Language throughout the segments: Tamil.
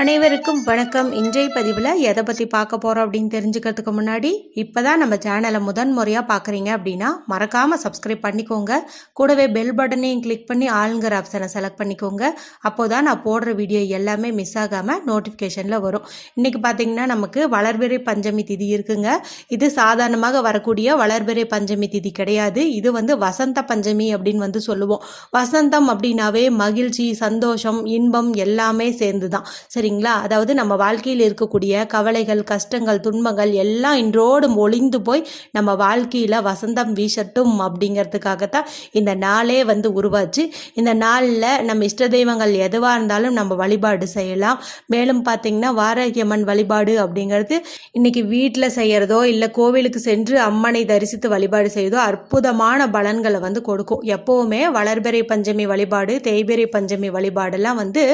அனைவருக்கும் வணக்கம். இன்றைய பதிவில் எதை பற்றி பார்க்க போகிறோம் அப்படின்னு தெரிஞ்சுக்கிறதுக்கு முன்னாடி இப்போ தான் நம்ம சேனலை முதன் முறையாக பார்க்குறீங்க அப்படின்னா மறக்காமல் சப்ஸ்கிரைப் பண்ணிக்கோங்க. கூடவே பெல் பட்டனையும் கிளிக் பண்ணி ஆளுங்கிற ஆப்ஷனை செலக்ட் பண்ணிக்கோங்க. அப்போ தான் நான் போடுற வீடியோ எல்லாமே மிஸ் ஆகாமல் நோட்டிஃபிகேஷனில் வரும். இன்றைக்கி பார்த்தீங்கன்னா நமக்கு வளர்பிறை பஞ்சமி திதி இருக்குங்க. இது சாதாரணமாக வரக்கூடிய வளர்பிறை பஞ்சமி திதி கிடையாது. இது வந்து வசந்த பஞ்சமி அப்படின்னு வந்து சொல்லுவோம். வசந்தம் அப்படின்னாவே மகிழ்ச்சி சந்தோஷம் இன்பம் எல்லாமே சேர்ந்து தான் சரிங்களா அதாவது நம்ம வாழ்க்கையில் இருக்கக்கூடிய கவலைகள் கஷ்டங்கள் துன்பங்கள் எல்லாம் இன்றோடு ஒளிந்து போய் நம்ம வாழ்க்கையில் வசந்தம் வீசட்டும் அப்படிங்கிறதுக்காகத்தான் இந்த நாளே வந்து உருவாச்சு. இந்த நாளில் நம்ம இஷ்ட தெய்வங்கள் எதுவாக இருந்தாலும் நம்ம வழிபாடு செய்யலாம். மேலும் பார்த்திங்கன்னா வாராகியம்மன் வழிபாடு அப்படிங்கிறது இன்னைக்கு வீட்டில் செய்கிறதோ இல்லை கோவிலுக்கு சென்று அம்மனை தரிசித்து வழிபாடு செய்வதோ அற்புதமான பலன்களை வந்து கொடுக்கும். எப்போவுமே வளர்பிறை பஞ்சமி வழிபாடு தேய்பிறை பஞ்சமி வழிபாடெல்லாம் வந்து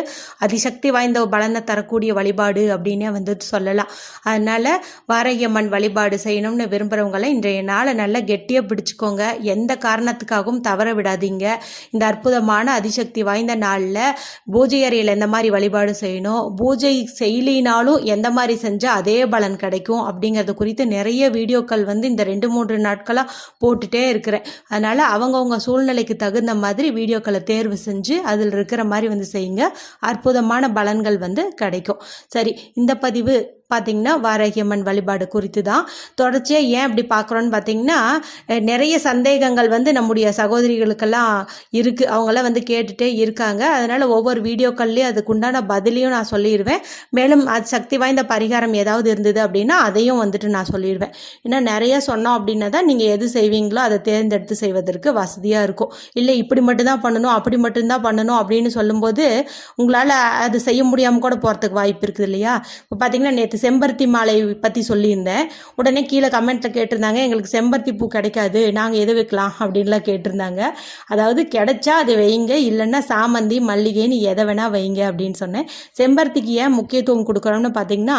அதிசக்தி வாய்ந்த பலனை தரக்கூடிய வழிபாடு அப்படின்னே வந்து சொல்லலாம். அதனால் வாரகியம்மன் வழிபாடு செய்யணும்னு விரும்புகிறவங்கள இன்றைய நாளை நல்லா கெட்டியாக பிடிச்சிக்கோங்க. எந்த காரணத்துக்காகவும் தவற விடாதீங்க. இந்த அற்புதமான அதிசக்தி வாய்ந்த நாளில் பூஜை அறையில் எந்த மாதிரி வழிபாடு செய்யணும்? பூஜை செய்யலினாலும் எந்த மாதிரி செஞ்சால் அதே பலன் கிடைக்கும் அப்படிங்கிறது குறித்து நிறைய வீடியோக்கள் வந்து இந்த ரெண்டு மூன்று நாட்களாக போட்டுட்டே இருக்கிறேன். அதனால் அவங்கவுங்க சூழ்நிலைக்கு தகுந்த மாதிரி வீடியோக்களை தேர்வு செஞ்சு அதில் இருக்கிற மாதிரி வந்து செய்யுங்க. அற்புதமான பலன்கள் வந்து கிடைக்கும். சரி இந்த பதிவு பார்த்திங்கன்னா வாராகியம்மன் வழிபாடு குறித்து தான் தொடர்ச்சியாக ஏன் அப்படி பார்க்குறோன்னு பார்த்திங்கன்னா நிறைய சந்தேகங்கள் வந்து நம்முடைய சகோதரிகளுக்கெல்லாம் இருக்குது அவங்களாம் வந்து கேட்டுகிட்டே இருக்காங்க. அதனால் ஒவ்வொரு வீடியோக்கள்லேயும் அதுக்குண்டான பதிலையும் நான் சொல்லிடுவேன் மேலும் அது சக்தி வாய்ந்த பரிகாரம் ஏதாவது இருந்தது அப்படின்னா அதையும் வந்துட்டு நான் சொல்லிடுவேன் ஏன்னா நிறைய சொன்னோம் அப்படின்னா தான் நீங்கள் எது செய்வீங்களோ அதை தேர்ந்தெடுத்து செய்வதற்கு வசதியாக இருக்கும். இல்லை இப்படி மட்டும்தான் பண்ணணும் அப்படி மட்டும்தான் பண்ணணும் அப்படின்னு சொல்லும்போது உங்களால் அது செய்ய முடியாமல் கூட போகிறதுக்கு வாய்ப்பு இருக்குது இல்லையா? இப்போ பார்த்தீங்கன்னா நேற்று செம்பருத்தி மாலை பற்றி சொல்லியிருந்தேன். உடனே கீழே கமெண்ட்டில் கேட்டிருந்தாங்க எங்களுக்கு செம்பருத்தி பூ கிடைக்காது நாங்கள் எது வைக்கலாம் அப்படின்லாம் கேட்டிருந்தாங்க. அதாவது கிடைச்சா அதை வைங்க இல்லைன்னா சாமந்தி மல்லிகைன்னு எதை வேணால் வைங்க அப்படின்னு சொன்னேன். செம்பருத்திக்கு ஏன் முக்கியத்துவம் கொடுக்குறோம்னு பார்த்தீங்கன்னா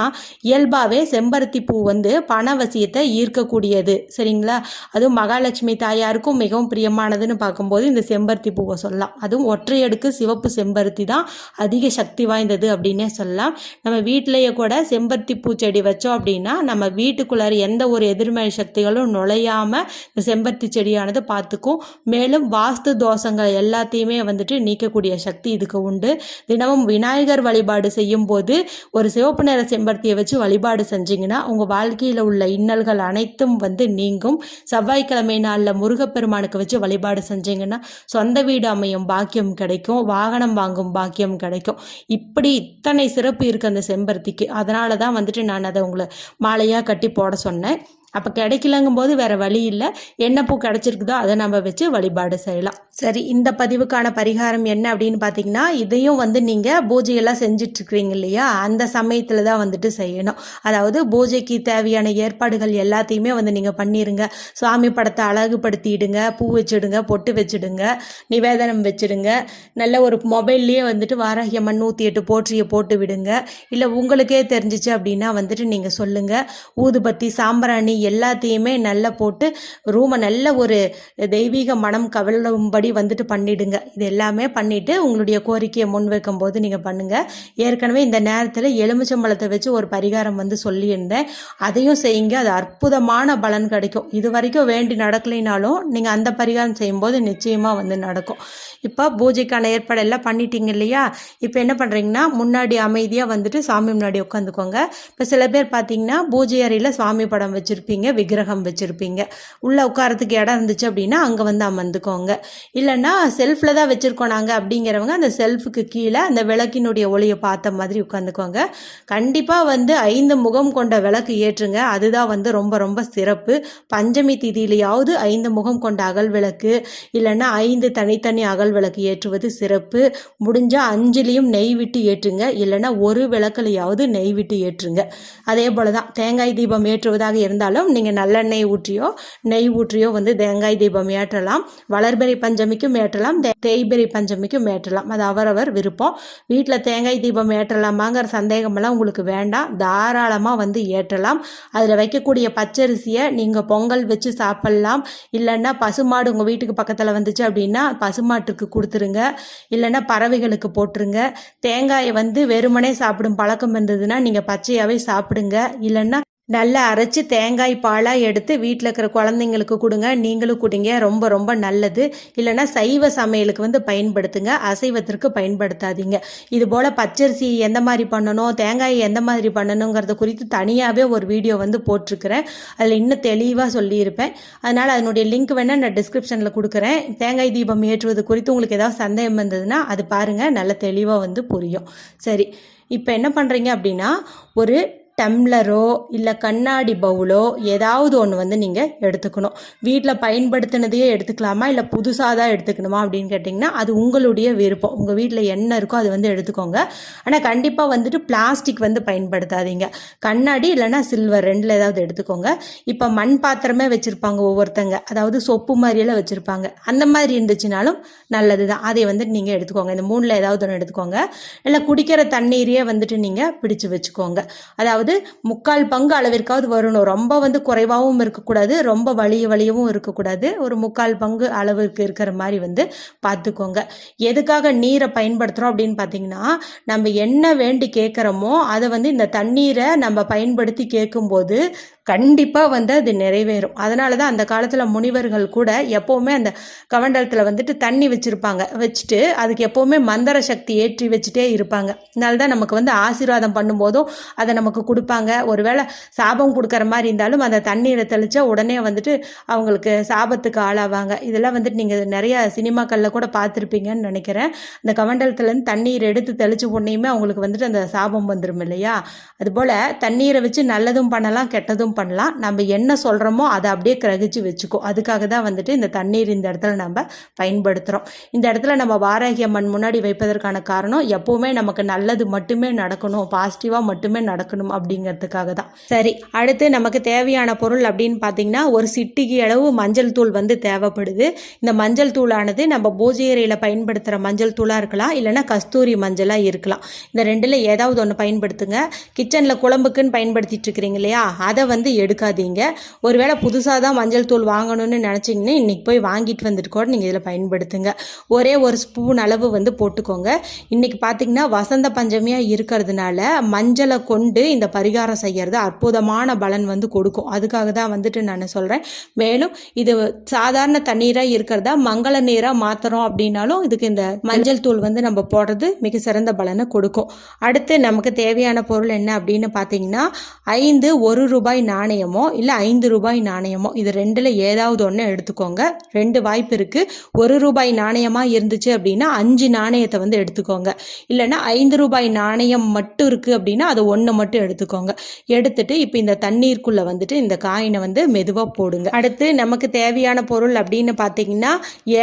இயல்பாகவே செம்பருத்தி பூ வந்து பணவசியத்தை ஈர்க்கக்கூடியது சரிங்களா? அதுவும் மகாலட்சுமி தாயாருக்கும் மிகவும் பிரியமானதுன்னு பார்க்கும்போது இந்த செம்பருத்தி பூவை சொல்லலாம். அதுவும் ஒற்றையடுக்கு சிவப்பு செம்பருத்தி தான் அதிக சக்தி வாய்ந்தது அப்படின்னே சொல்லலாம். நம்ம வீட்டிலேயே கூட செம்பருத்தி பூச்செடி வச்சோம் அப்படின்னா நம்ம வீட்டுக்குள்ளார எந்த ஒரு எதிர்மறை சக்திகளும் நுழையாமல் இந்த செம்பருத்தி செடியானது பார்த்துக்கும். மேலும் வாஸ்து தோஷங்கள் எல்லாத்தையுமே வந்துட்டு நீக்கக்கூடிய சக்தி இதுக்கு உண்டு. தினமும் விநாயகர் வழிபாடு செய்யும் போது ஒரு சிவப்பு நிற செம்பருத்தியை வச்சு வழிபாடு செஞ்சீங்கன்னா உங்கள் வாழ்க்கையில் உள்ள இன்னல்கள் அனைத்தும் வந்து நீங்கும். செவ்வாய்க்கிழமை நாளில் முருகப்பெருமானுக்கு வச்சு வழிபாடு செஞ்சீங்கன்னா சொந்த வீடு அமையும் பாக்கியம் கிடைக்கும். வாகனம் வாங்கும் பாக்கியம் கிடைக்கும். இப்படி இத்தனை சிறப்பு இருக்குது அந்த செம்பருத்திக்கு. அதனால தான் வந்துட்டு நான் அதை உங்களை மாலையாக கட்டி போட சொன்னேன். அப்போ கிடைக்கலங்கும் போது வேற வழி இல்லை. என்ன பூ கிடைச்சிருக்குதோ அதை நம்ம வச்சு வழிபாடு செய்யலாம். சரி இந்த பதிவுக்கான பரிகாரம் என்ன அப்படின்னு பார்த்தீங்கன்னா இதையும் வந்து நீங்கள் பூஜையெல்லாம் செஞ்சிட்ருக்கிறீங்க இல்லையா? அந்த சமயத்தில் தான் வந்துட்டு செய்யணும். அதாவது பூஜைக்கு தேவையான ஏற்பாடுகள் எல்லாத்தையுமே வந்து நீங்கள் பண்ணிடுங்க சுவாமி படத்தை அழகுபடுத்திடுங்க பூ வச்சுடுங்க பொட்டு வச்சிடுங்க நிவேதனம் வச்சிடுங்க. நல்ல ஒரு மொபைல்லையே வந்துட்டு வாராகியம்மன் நூற்றி எட்டு போற்றியை போட்டு விடுங்க. இல்லை உங்களுக்கே தெரிஞ்சிச்சு அப்படின்னா வந்துட்டு நீங்கள் சொல்லுங்கள் ஊதுபத்தி சாம்பிராணி எல்லாத்தையுமே நல்லா போட்டு ரூமை நல்ல ஒரு தெய்வீக மனம் கவலும்படி வந்துட்டு பண்ணிடுங்க. இது எல்லாமே பண்ணிவிட்டு உங்களுடைய கோரிக்கையை முன்வைக்கும் போது நீங்கள் பண்ணுங்கள் ஏற்கனவே இந்த நேரத்தில் எலுமிச்சம்பழத்தை வச்சு ஒரு பரிகாரம் வந்து சொல்லியிருந்தேன். அதையும் செய்யுங்க. அது அற்புதமான பலன் கிடைக்கும். இது வரைக்கும் வேண்டி நடக்கலைனாலும் நீங்கள் அந்த பரிகாரம் செய்யும்போது நிச்சயமாக வந்து நடக்கும். இப்போ பூஜைக்கான ஏற்பாடு எல்லாம் பண்ணிட்டீங்க இல்லையா? இப்போ என்ன பண்ணுறீங்கன்னா முன்னாடி அமைதியாக வந்துட்டு சாமி முன்னாடி உட்காந்துக்கோங்க. இப்போ சில பேர் பார்த்தீங்கன்னா பூஜை அறையில் சாமி படம் வச்சுருப்பீங்க. விக்கிரகம் வச்சுருப்பீங்க. உள்ளே உட்காரத்துக்கு இடம் இருந்துச்சு அப்படின்னா அங்கே வந்து அமர்ந்துக்கோங்க. இல்லைன்னா செல்ஃபில் தான் வச்சுருக்கோம் நாங்கள் அப்படிங்கிறவங்க அந்த செல்ஃபுக்கு கீழே அந்த விளக்கினுடைய ஒளியை பார்த்த மாதிரி உட்காந்துக்கோங்க. கண்டிப்பாக வந்து ஐந்து முகம் கொண்ட விளக்கு ஏற்றுங்க. அதுதான் வந்து ரொம்ப ரொம்ப சிறப்பு. பஞ்சமி திதியிலையாவது ஐந்து முகம் கொண்ட அகல் விளக்கு இல்லைன்னா ஐந்து தனித்தனி அகல் விளக்கு ஏற்றுவது சிறப்பு. முடிஞ்சால் அஞ்சுலேயும் நெய் விட்டு ஏற்றுங்க. இல்லைன்னா ஒரு விளக்குலையாவது நெய் விட்டு ஏற்றுங்க. அதே போல் தான் தேங்காய் தீபம் ஏற்றுவதாக இருந்தாலும் இருந்தாலும் நீங்கள் நல்லெண்ணெய் ஊற்றியோ நெய் ஊற்றியோ வந்து தேங்காய் தீபம் ஏற்றலாம். வளர்பிறை பஞ்சமிக்கும் ஏற்றலாம். தே- பஞ்சமிக்கும் ஏற்றலாம். அது அவரவர் விருப்பம். வீட்டில் தேங்காய் தீபம் ஏற்றலாமாங்கிற சந்தேகமெல்லாம் உங்களுக்கு வேண்டாம். தாராளமாக வந்து ஏற்றலாம். அதில் வைக்கக்கூடிய பச்சரிசியை நீங்கள் பொங்கல் வச்சு சாப்பிட்லாம். இல்லைன்னா பசுமாடு உங்கள் வீட்டுக்கு பக்கத்தில் வந்துச்சு அப்படின்னா பசுமாட்டுக்கு கொடுத்துருங்க. இல்லைன்னா பறவைகளுக்கு போட்டுருங்க. தேங்காயை வந்து வெறுமனே சாப்பிடும் பழக்கம் இருந்ததுன்னா நீங்கள் பச்சையாகவே சாப்பிடுங்க. இல்லைன்னா நல்லா அரைச்சி தேங்காய் பாலாக எடுத்து வீட்டில் இருக்கிற குழந்தைங்களுக்கு கொடுங்க. நீங்களும் கொடுங்க. ரொம்ப ரொம்ப நல்லது. இல்லைன்னா சைவ சமையலுக்கு வந்து பயன்படுத்துங்க. அசைவத்திற்கு பயன்படுத்தாதீங்க. இது போல் பச்சரிசி எந்த மாதிரி பண்ணணும்? தேங்காய் எந்த மாதிரி பண்ணணுங்கிறத குறித்து தனியாகவே ஒரு வீடியோ வந்து போட்டிருக்கிறேன். அதில் இன்னும் தெளிவாக சொல்லியிருப்பேன். அதனால் அதனுடைய லிங்க் வேணால் நான் டிஸ்கிரிப்ஷனில் கொடுக்குறேன். தேங்காய் தீபம் ஏற்றுவது குறித்து உங்களுக்கு ஏதாவது சந்தேகம் இருந்ததுன்னா அது பாருங்கள் நல்ல தெளிவாக வந்து புரியும். சரி. இப்போ என்ன பண்ணுறீங்க அப்படின்னா ஒரு டம்ளரோ இல்லை கண்ணாடி பவுலோ ஏதாவது ஒன்று வந்து நீங்கள் எடுத்துக்கணும். வீட்டில் பயன்படுத்தினதையே எடுத்துக்கலாமா? இல்லை புதுசாக தான் எடுத்துக்கணுமா அப்படின்னு கேட்டிங்கன்னா அது உங்களுடைய விருப்பம். உங்கள் வீட்டில் என்ன இருக்கோ அது வந்து எடுத்துக்கோங்க. ஆனால் கண்டிப்பாக வந்துட்டு பிளாஸ்டிக் வந்து பயன்படுத்தாதீங்க. கண்ணாடி இல்லைன்னா சில்வர் ரெண்டில் ஏதாவது எடுத்துக்கோங்க. இப்போ மண் பாத்திரமே வச்சுருப்பாங்க ஒவ்வொருத்தங்க. அதாவது சொப்பு மாதிரியெல்லாம் வச்சுருப்பாங்க. அந்த மாதிரி இருந்துச்சுனாலும் நல்லது தான் அதை வந்துட்டு நீங்கள் எடுத்துக்கோங்க. இந்த மூணில் ஏதாவது ஒன்று எடுத்துக்கோங்க. இல்லை குடிக்கிற தண்ணீரையே வந்துட்டு நீங்கள் பிடிச்சு வச்சுக்கோங்க. அதாவது முக்கால் பங்கு அளவிற்காவது வரணும். ரொம்ப வந்து குறைவாகவும் இருக்கக்கூடாது. ரொம்ப வலிய வலியவும் இருக்கக்கூடாது. ஒரு முக்கால் பங்கு அளவுக்கு இருக்கிற மாதிரி வந்து பார்த்துக்கோங்க. எதுக்காக நீரை பயன்படுத்துகிறோம் அப்படின்னு பார்த்தீங்கன்னா நம்ம என்ன வேண்டி கேட்குறோமோ அதை வந்து இந்த தண்ணீரை நம்ம பயன்படுத்தி கேட்கும்போது கண்டிப்பாக வந்து அது நிறைவேறும். அதனால தான் அந்த காலத்தில் முனிவர்கள் கூட எப்போவுமே அந்த கமண்டலத்தில் வந்துட்டு தண்ணி வச்சுருப்பாங்க. வச்சுட்டு அதுக்கு எப்போவுமே மந்திர சக்தி ஏற்றி வச்சுட்டே இருப்பாங்க. அதனால தான் நமக்கு வந்து ஆசீர்வாதம் பண்ணும்போதும் அதை நமக்கு கொடுப்பாங்க. ஒருவேளை சாபம் கொடுக்குற மாதிரி இருந்தாலும் அந்த தண்ணீரை தெளித்தா உடனே வந்துட்டு அவங்களுக்கு சாபத்துக்கு ஆளாவாங்க. இதெல்லாம் வந்துட்டு நீங்கள் நிறைய சினிமாக்களில் கூட பார்த்துருப்பீங்கன்னு நினைக்கிறேன். அந்த கமண்டலத்துலேருந்து தண்ணீர் எடுத்து தெளிச்சு உடனேயுமே அவங்களுக்கு வந்துட்டு அந்த சாபம் வந்துடும் இல்லையா? அதுபோல் தண்ணீரை வச்சு நல்லதும் பண்ணலாம் கெட்டதும் பண்ணலாம். நம்ம என்ன சொல்கிறோமோ அதை அப்படியே கிரகிச்சு வச்சுக்கோ. அதுக்காக தான் வந்துட்டு இந்த தண்ணீர் இந்த இடத்துல நம்ம பயன்படுத்துகிறோம் இந்த இடத்துல நம்ம வாராகி அம்மன் முன்னாடி வைப்பதற்கான காரணம் எப்போவுமே நமக்கு நல்லது மட்டுமே நடக்கணும். பாசிட்டிவாக மட்டுமே நடக்கணும் அப்படிங்கிறதுக்காக தான். சரி அடுத்து நமக்கு தேவையான பொருள் அப்படின்னு பார்த்தீங்கன்னா ஒரு சிட்டிக்கு அளவு மஞ்சள் தூள் வந்து தேவைப்படுது. இந்த மஞ்சள் தூளானது நம்ம பூஜை அறையில் பயன்படுத்துகிற மஞ்சள் தூளாக இருக்கலாம் இல்லைன்னா கஸ்தூரி மஞ்சளாக இருக்கலாம். இந்த ரெண்டில் ஏதாவது ஒன்று பயன்படுத்துங்க. கிச்சனில் குழம்புக்குன்னு பயன்படுத்திட்டு இருக்கிறீங்க இல்லையா? அதை வந்து வந்து எடுக்காதீங்க. ஒருவேளை புதுசாக தான் மஞ்சள் தூள் வாங்கணும்னு நினச்சிங்கன்னா இன்றைக்கி போய் வாங்கிட்டு வந்துட்டு கூட நீங்கள் இதில் பயன்படுத்துங்க. ஒரே ஒரு ஸ்பூன் அளவு வந்து போட்டுக்கோங்க. இன்றைக்கி பார்த்தீங்கன்னா வசந்த பஞ்சமியாக இருக்கிறதுனால மஞ்சளை கொண்டு இந்த பரிகாரம் செய்கிறது அற்புதமான பலன் வந்து கொடுக்கும். அதுக்காக தான் வந்துட்டு நான் சொல்கிறேன் மேலும் இது சாதாரண தண்ணீராக இருக்கிறதா மங்கள நீராக மாற்றுறோம் அப்படின்னாலும் இதுக்கு இந்த மஞ்சள் தூள் வந்து நம்ம போடுறது மிக சிறந்த பலனை கொடுக்கும். அடுத்து நமக்கு தேவையான பொருள் என்ன அப்படின்னு பார்த்தீங்கன்னா ஐந்து ஒரு ரூபாய் நாணயமோ இல்லை ஐந்து ரூபாய் நாணயமோ இது ரெண்டில் ஏதாவது ஒன்று எடுத்துக்கோங்க. ரெண்டு வாய்ப்பு இருக்குது ஒரு ரூபாய் நாணயமாக இருந்துச்சு அப்படின்னா அஞ்சு நாணயத்தை வந்து எடுத்துக்கோங்க. இல்லைன்னா ஐந்து ரூபாய் நாணயம் மட்டும் இருக்குது அப்படின்னா அதை ஒன்று மட்டும் எடுத்துக்கோங்க. எடுத்துட்டு இப்போ இந்த தண்ணீருக்குள்ளே வந்துட்டு இந்த காயினை வந்து மெதுவாக போடுங்க. அடுத்து நமக்கு தேவையான பொருள் அப்படின்னு பார்த்தீங்கன்னா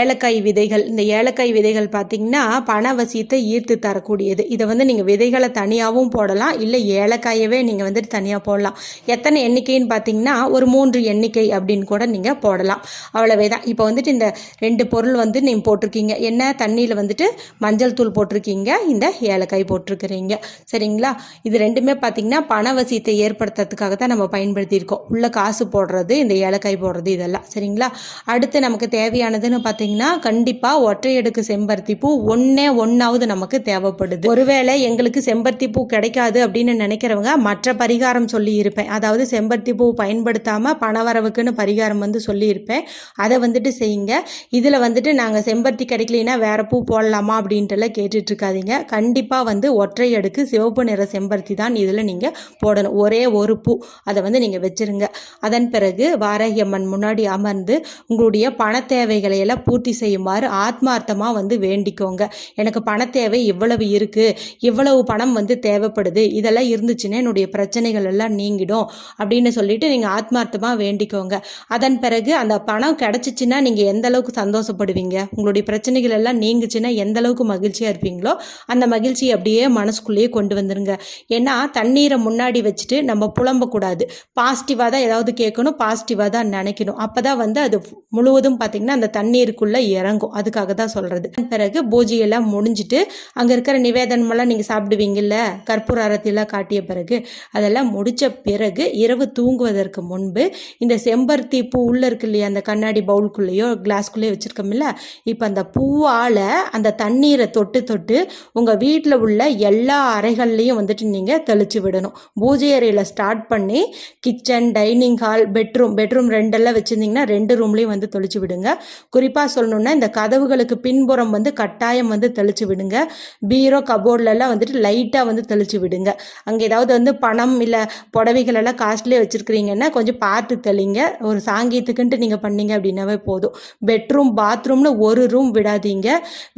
ஏலக்காய் விதைகள். இந்த ஏலக்காய் விதைகள் பார்த்தீங்கன்னா பணவசியத்தை ஈர்த்து தரக்கூடியது. இதை வந்து நீங்கள் விதைகளை தனியாகவும் போடலாம் இல்லை ஏலக்காயவே நீங்கள் வந்துட்டு தனியாக போடலாம். எத்தனை எண்ணிக்கைன்னு பார்த்தீங்கன்னா ஒரு மூன்று எண்ணிக்கை அப்படின்னு கூட நீங்கள் போடலாம். அவ்வளவே தான். இப்போ வந்துட்டு இந்த ரெண்டு பொருள் வந்து நீங்கள் போட்டிருக்கீங்க. என்ன தண்ணியில் வந்துட்டு மஞ்சள் தூள் போட்டிருக்கீங்க. இந்த ஏலக்காய் போட்டிருக்கிறீங்க. சரிங்களா? இது ரெண்டுமே பார்த்தீங்கன்னா பணவசியத்தை ஏற்படுத்துறதுக்காக தான் நம்ம பயன்படுத்தியிருக்கோம். உள்ள காசு போடுறது இந்த ஏலக்காய் போடுறது இதெல்லாம். சரிங்களா? அடுத்து நமக்கு தேவையானதுன்னு பார்த்தீங்கன்னா கண்டிப்பாக ஒற்றையடுக்கு செம்பருத்தி பூ ஒன்றே ஒன்றாவது நமக்கு தேவைப்படுது. ஒருவேளை எங்களுக்கு செம்பருத்தி பூ கிடைக்காது அப்படின்னு நினைக்கிறவங்க மற்ற பரிகாரம் சொல்லி இருப்பேன். அதாவது செம்பருத்தி பூ பயன்படுத்தாமல் பணவரவுக்குன்னு பரிகாரம் வந்து சொல்லியிருப்பேன். அதை வந்துட்டு செய்யுங்க. இதில் வந்துட்டு நாங்கள் செம்பருத்தி கிடைக்கலனா வேறு பூ போடலாமா அப்படின்ட்டுலாம் கேட்டுட்டு இருக்காதீங்க கண்டிப்பாக வந்து ஒற்றை அடுக்கு சிவப்பு நிற செம்பருத்தி தான் இதில் நீங்கள் போடணும். ஒரே ஒரு பூ அதை வந்து நீங்கள் வச்சிருங்க. அதன் பிறகு வாரகியம்மன் முன்னாடி அமர்ந்து உங்களுடைய பண தேவைகளை எல்லாம் பூர்த்தி செய்யுமாறு ஆத்மார்த்தமாக வந்து வேண்டிக்கோங்க. எனக்கு பண தேவை இவ்வளவு இருக்குது இவ்வளவு பணம் வந்து தேவைப்படுது. இதெல்லாம் இருந்துச்சுன்னா என்னுடைய பிரச்சனைகள் எல்லாம் நீங்கிடும். அப்படின்னு அப்படின்னு சொல்லிட்டு நீங்கள் ஆத்மார்த்தமாக வேண்டிக்கோங்க. அதன் பிறகு அந்த பணம் கிடச்சிச்சின்னா நீங்கள் எந்த அளவுக்கு சந்தோஷப்படுவீங்க? உங்களுடைய பிரச்சனைகள் எல்லாம் நீங்குச்சுன்னா எந்த அளவுக்கு மகிழ்ச்சியாக இருப்பீங்களோ அந்த மகிழ்ச்சி அப்படியே மனசுக்குள்ளேயே கொண்டு வந்துருங்க. ஏன்னா தண்ணீரை முன்னாடி வச்சுட்டு நம்ம புலம்பக்கூடாது. பாசிட்டிவாக தான் ஏதாவது கேட்கணும் பாசிட்டிவாக தான் நினைக்கணும். அப்போ தான் வந்து அது முழுவதும் பார்த்திங்கன்னா அந்த தண்ணீருக்குள்ளே இறங்கும். அதுக்காக தான் சொல்கிறது பிறகு பூஜையெல்லாம் முடிஞ்சிட்டு அங்கே இருக்கிற நிவேதனமெல்லாம் நீங்கள் சாப்பிடுவீங்கல்ல கற்பூர அரத்திலாம் காட்டிய பிறகு அதெல்லாம் முடித்த பிறகு இரவு தூங்குவதற்கு முன்பு இந்த செம்பருத்தி பூ உள்ளே இருக்கு இல்லையா அந்த கண்ணாடி பவுலுக்குள்ளேயோ கிளாஸ்க்குள்ளேயோ வச்சுருக்கோம்ல இப்போ அந்த பூவால் அந்த தண்ணீரை தொட்டு தொட்டு உங்கள் வீட்டில் உள்ள எல்லா அறைகள்லையும் வந்துட்டு நீங்கள் தெளித்து விடணும். பூஜை அறையில் ஸ்டார்ட் பண்ணி kitchen dining hall bedroom bedroom ரெண்டெல்லாம் வச்சுருந்தீங்கன்னா ரெண்டு ரூம்லேயும் வந்து தெளித்து விடுங்க. குறிப்பாக சொல்லணுன்னா இந்த கதவுகளுக்கு பின்புறம் வந்து கட்டாயம் வந்து தெளித்து விடுங்க. பீரோ கபோர்ட்லலாம் வந்துட்டு லைட்டாக வந்து தெளித்து விடுங்க. அங்கே ஏதாவது வந்து பணம் இல்லை புடவைகள் எல்லாம் காஸ்ட்லியாக வச்சுருக்கிறீங்கன்னா கொஞ்சம் பார்த்து தெளிங்க. ஒரு சாங்கியத்துக்குன்ட்டு நீங்கள் பண்ணீங்க அப்படின்னாவே போதும். பெட்ரூம் பாத்ரூம்னு ஒரு ரூம் விடாதீங்க.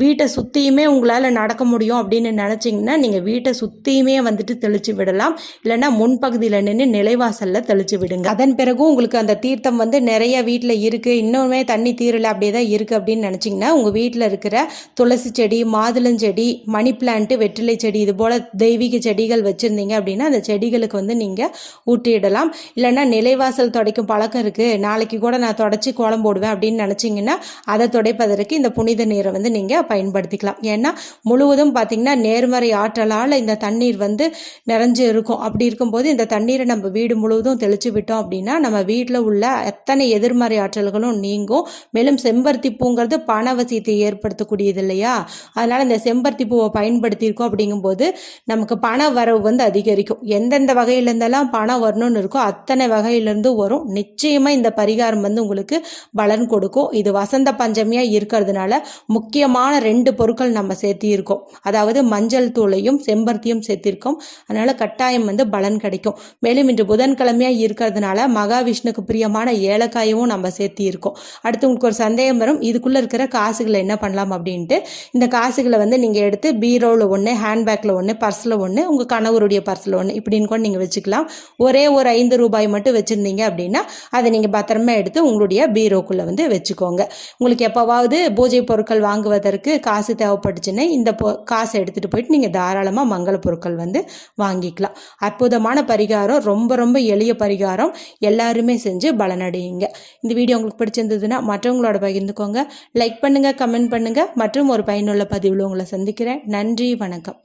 வீட்டை சுற்றியுமே உங்களால் நடக்க முடியும் அப்படின்னு நினச்சிங்கன்னா நீங்கள் வீட்டை சுற்றியுமே வந்துட்டு தெளித்து விடலாம். இல்லைன்னா முன்பகுதியில் நின்று நிலைவாசலில் தெளித்து விடுங்க. அதன் பிறகும் உங்களுக்கு அந்த தீர்த்தம் வந்து நிறைய வீட்டில் இருக்குது இன்னுமே தண்ணி தீரலை அப்படியே தான் இருக்குது அப்படின்னு நினச்சிங்கன்னா உங்கள் வீட்டில் இருக்கிற துளசி செடி மாதுளஞ்செடி மணி பிளான்ட்டு வெற்றிலை செடி இது போல் தெய்வீக செடிகள் வச்சுருந்தீங்க அப்படின்னா அந்த செடிகளுக்கு வந்து நீங்கள் ஊட்டிடலாம். இல்லைன்னா நிலைவாசல் துடைக்கும் பழக்கம் இருக்குது நாளைக்கு கூட நான் தொடச்சி கோலம் போடுவேன் அப்படின்னு நினச்சிங்கன்னா அதை துடைப்பதற்கு இந்த புனித நீரை வந்து நீங்கள் பயன்படுத்திக்கலாம். ஏன்னா முழுவதும் பார்த்திங்கன்னா நேர்மறை ஆற்றலால் இந்த தண்ணீர் வந்து நிறைஞ்சு இருக்கும். அப்படி இருக்கும்போது இந்த தண்ணீரை நம்ம வீடு முழுவதும் தெளித்து விட்டோம் அப்படின்னா நம்ம வீட்டில் உள்ள எத்தனை எதிர்மறை ஆற்றல்களும் நீங்கும். மேலும் செம்பருத்தி பூங்கிறது பணவசியத்தை ஏற்படுத்தக்கூடியது இல்லையா? அதனால் இந்த செம்பருத்தி பூவை பயன்படுத்தியிருக்கோம் அப்படிங்கும்போது நமக்கு பண வரவு வந்து அதிகரிக்கும். எந்தெந்த வகையிலேருந்தெல்லாம் பணம் வரணும்னு இருக்கும் இருக்கோ அத்தனை வகையிலேருந்து வரும். நிச்சயமாக இந்த பரிகாரம் வந்து உங்களுக்கு பலன் கொடுக்கும். இது வசந்த பஞ்சமியாக இருக்கிறதுனால முக்கியமான ரெண்டு பொருட்கள் நம்ம சேர்த்தியிருக்கோம் அதாவது மஞ்சள் தூளையும் செம்பருத்தியும் சேர்த்திருக்கோம். அதனால் கட்டாயம் வந்து பலன் கிடைக்கும். மேலும் இன்று புதன்கிழமையாக இருக்கிறதுனால மகாவிஷ்ணுக்கு பிரியமான ஏலக்காயவும் நம்ம சேர்த்தியிருக்கோம் அடுத்து உங்களுக்கு ஒரு சந்தேகம் வரும். இதுக்குள்ளே இருக்கிற காசுகளை என்ன பண்ணலாம் அப்படின்ட்டு. இந்த காசுகளை வந்து நீங்கள் எடுத்து பீரோவில் ஒன்று ஹேண்ட்பேக்கில் ஒன்று பர்ஸில் ஒன்று உங்கள் கணவருடைய பர்ஸில் ஒன்று இப்படின்னு கூட நீங்கள் வச்சுக்கலாம். ஒரே ஒரு ஐந்து ரூபாய் மட்டும் வச்சுருந்தீங்க அப்படின்னா அதை நீங்கள் பத்திரமா எடுத்து உங்களுடைய பீரோக்குள்ளே வந்து வச்சுக்கோங்க. உங்களுக்கு எப்போவாவது பூஜை பொருட்கள் வாங்குவதற்கு காசு தேவைப்பட்டுச்சுன்னா இந்த பொ காசை எடுத்துகிட்டு போயிட்டு நீங்கள் தாராளமாக மங்கள பொருட்கள் வந்து வாங்கிக்கலாம். அற்புதமான பரிகாரம் ரொம்ப ரொம்ப எளிய பரிகாரம். எல்லாருமே செஞ்சு பலனடையுங்க. இந்த வீடியோ உங்களுக்கு பிடிச்சிருந்ததுன்னா மற்றவங்களோட பகிர்ந்துக்கோங்க. லைக் பண்ணுங்கள் கமெண்ட் பண்ணுங்கள் மற்றும் ஒரு பயனுள்ள பதிவில் உங்களை சந்திக்கிறேன். நன்றி வணக்கம்.